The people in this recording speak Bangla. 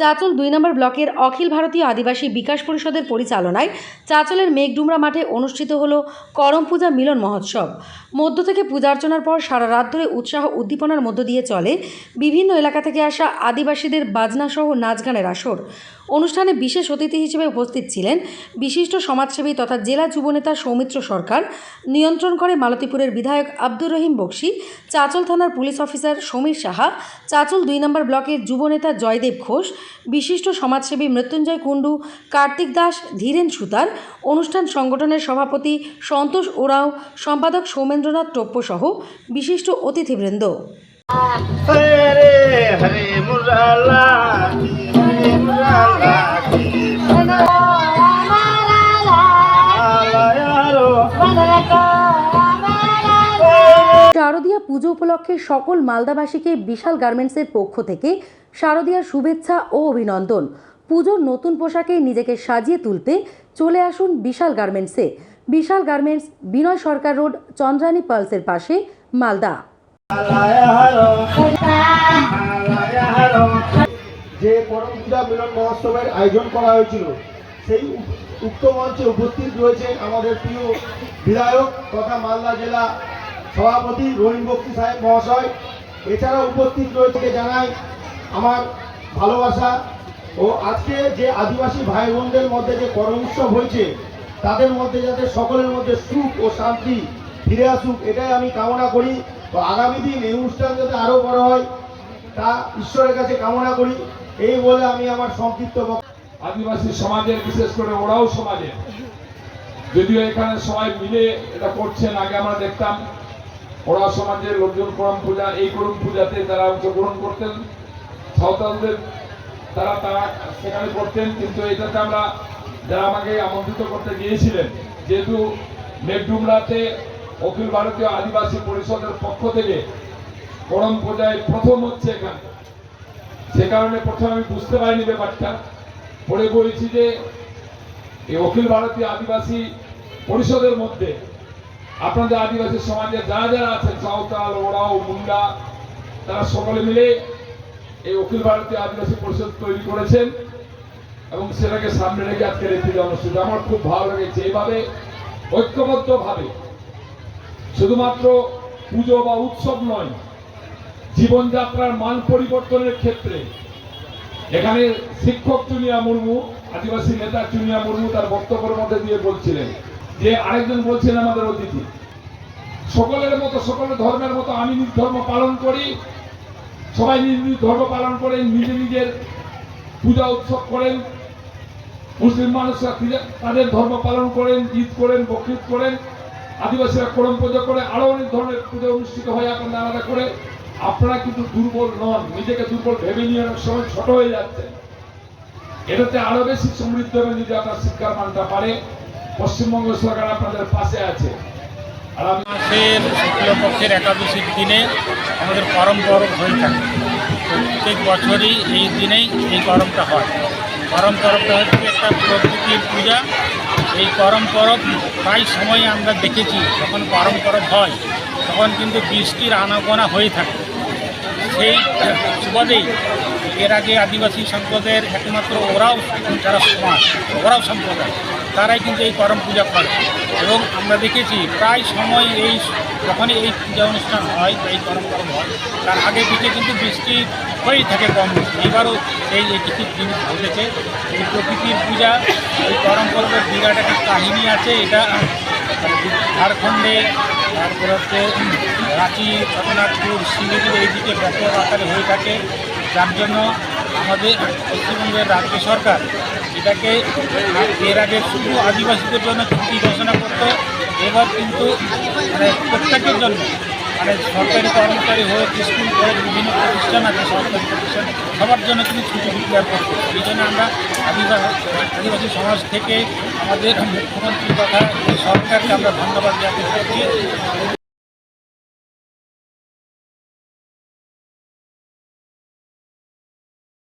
চাঁচল দুই নম্বর ব্লকের অখিল ভারতীয় আদিবাসী বিকাশ পরিষদের পরিচালনায় চাঁচলের মেঘডুমরা মাঠে অনুষ্ঠিত হল করম পূজা মিলন মহোৎসব। মধ্য থেকে পূজা অর্চনার পর সারা রাত ধরে উৎসাহ উদ্দীপনার মধ্য দিয়ে চলে বিভিন্ন এলাকা থেকে আসা আদিবাসীদের বাজনাসহ নাচ গানের আসর। অনুষ্ঠানে বিশেষ অতিথি হিসেবে উপস্থিত ছিলেন বিশিষ্ট সমাজসেবী তথা জেলা যুবনেতা সৌমিত্র সরকার, নিয়ন্ত্রণ করে মালতীপুরের বিধায়ক আব্দুর রহিম বক্সি, চাঁচল থানার পুলিশ অফিসার সমীর সাহা, চাঁচল দুই নম্বর ব্লকের যুবনেতা জয়দেব ঘোষ বিশিষ্ট সমাজসেবী মৃত্যুঞ্জয় কুণ্ডু কার্তিক দাস ধীরেন সুতার অনুষ্ঠান সংগঠনের সভাপতি সন্তোষ ওরাও সম্পাদক সৌমেন্দ্রনাথ টোপ্প সহ বিশিষ্ট অতিথিবৃন্দ। হরে হরে মুরালা হরে মুরালা শারদীয়া পুজো উপলক্ষে সকল মালদাবাসীকে বিশাল গার্মেন্টসের পক্ষ থেকে শারদীয়ার শুভেচ্ছা ও অভিনন্দন। পুজোর নতুন পোশাকে নিজেকে সাজিয়ে তুলতে চলে আসুন বিশাল গার্মেন্টসে। বিশাল গার্মেন্টস, বিনয় সরকার রোড, চন্দ্রানী পালসের পাশে, মালদা। যে করম পূজা মিলন মহোৎসবের আয়োজন করা হয়েছিল, সেই উক্ত মঞ্চে উপস্থিত রয়েছেন আমাদের প্রিয় বিধায়ক তথা মালদা জেলা সভাপতি রহিম বক্তি সাহেব মহাশয়। এছাড়া উপস্থিত রয়েছে, জানাই আমার ভালোবাসা ও আজকে যে আদিবাসী ভাই বোনদের মধ্যে যে করম উৎসব হয়েছে, তাদের মধ্যে যাতে সকলের মধ্যে সুখ ও শান্তি ফিরে আসুক, এটাই আমি কামনা করি। তো আগামী দিন এই অনুষ্ঠান যাতে আরও বড় হয়, তা ঈশ্বরের কাছে কামনা করি। এই বলে আমি আমার সংক্ষিপ্ত আদিবাসী সমাজের, বিশেষ করে ওরাও সমাজের। যদিও এখানে সবাই মিলে এটা করছেন, আগে আমরা দেখতাম, ওরা সমাজের লোকজন করম পূজা, এই করম পূজাতে তারা অংশগ্রহণ করতেন। সাঁওতালদের তারা তারা সেখানে করতেন, কিন্তু এটাতে আমরা যারা আমাকে আমন্ত্রিত করতে গিয়েছিলেন, যেহেতু মেঘডুমরাতে অখিল ভারতীয় আদিবাসী পরিষদের পক্ষ থেকে করম পূজায় প্রথম হচ্ছে এখানে। সে কারণে প্রথমে আমি বুঝতে পারিনি ব্যাপারটা। পরে বলেছি যে এই অখিল ভারতীয় আদিবাসী পরিষদের মধ্যে আপনাদের আদিবাসী সমাজে যারা যারা আছেন, সাঁওতাল ওরাও মুন্ডা, তারা সকলে মিলে এই অখিল ভারতীয় আদিবাসী পরিষদ তৈরি করেছেন এবং সেটাকে সামনে রেখে আজকের এই পূজা অনুষ্ঠিত আমার খুব ভালো লেগেছে। এইভাবে ঐক্যবদ্ধভাবে শুধুমাত্র পুজো বা উৎসব নয়, জীবনযাত্রার মান পরিবর্তনের ক্ষেত্রে এখানে শিক্ষক চুনিয়া মুর্মু, আদিবাসী নেতা চুনিয়া মুর্মু তার বক্তব্যের মধ্যে দিয়ে বলছিলেন যে আরেকজন বলছেন আমাদের অতিথি, সকলের মতো সকলের ধর্মের মতো আমি ধর্ম পালন করি সবাই নিজ নিজ ধর্ম পালন করেন, নিজে নিজের পূজা উৎসব করেন। মুসলিম মানুষরা তাদের ধর্ম পালন করেন, ঈদ করেন, বকরিদ করেন। আদিবাসীরা করম পূজা করে, আরও অনেক ধরনের পূজা অনুষ্ঠিত হয় আপনারা আলাদা করে। আপনারা কিন্তু দুর্বল নন, নিজেকে দুর্বল ভেবে নিয়ে অনেক সময় ছোট হয়ে যাচ্ছেন। এটাতে আরও বেশি সমৃদ্ধ হবে যদি আপনার শিক্ষার মানটা পারে পশ্চিমবঙ্গ সরকার আপনাদের পাশে আছে। আর আমি শুক্লপক্ষের একাদশীর দিনে আমাদের করম পরব হয়ে থাকে। প্রত্যেক বছরই এই দিনেই এই করমটা হয়। করম পরবটা হচ্ছে একটা প্রকৃতির পূজা। এই করম পরব প্রায় সময় আমরা দেখেছি, যখন করম পরব হয়, তখন কিন্তু বৃষ্টির আনাগোনা হয়ে থাকে। সেই সুবাদেই এর আগে আদিবাসী সম্প্রদায়ের একমাত্র ওরাও যারা সমাজ, ওরাও সম্প্রদায়, তারাই কিন্তু এই করম পূজা করে। এবং আমরা দেখেছি প্রায় সময় এই যখনই এই পূজা অনুষ্ঠান হয় এই করম পরব হয়, তার আগে পিছিয়ে কিন্তু বৃষ্টি হয়েই থাকে কম এবারও এই কিছু জিনিস ঘটেছে। এই প্রকৃতির পূজা, এই করম পর্বের বিরাট একটা কাহিনী আছে। এটা ঝাড়খণ্ডে তারপর হচ্ছে রাঁচি, রঘুনাথপুর, শিলিগুড়ি এইদিকে ব্যাপক আকারে হয়ে থাকে। যার জন্য আমাদের পশ্চিমবঙ্গের রাজ্য সরকার এটাকে এর আগে শুধু আদিবাসীদের জন্য ছুটি ঘোষণা করত, এবার কিন্তু মানে প্রত্যেকের জন্য মানে সরকারি কর্মচারী হোক স্কুল, কলেজ, বিভিন্ন প্রতিষ্ঠান আছে, সরকারি প্রতিষ্ঠান, সবার জন্য কিন্তু ছুটি ডিক্লেয়ার করছে এই জন্য আমরা আদিবাসী সমাজ থেকে আমাদের মুখ্যমন্ত্রী কথা সরকারকে আমরা ধন্যবাদ জ্ঞাপন করছি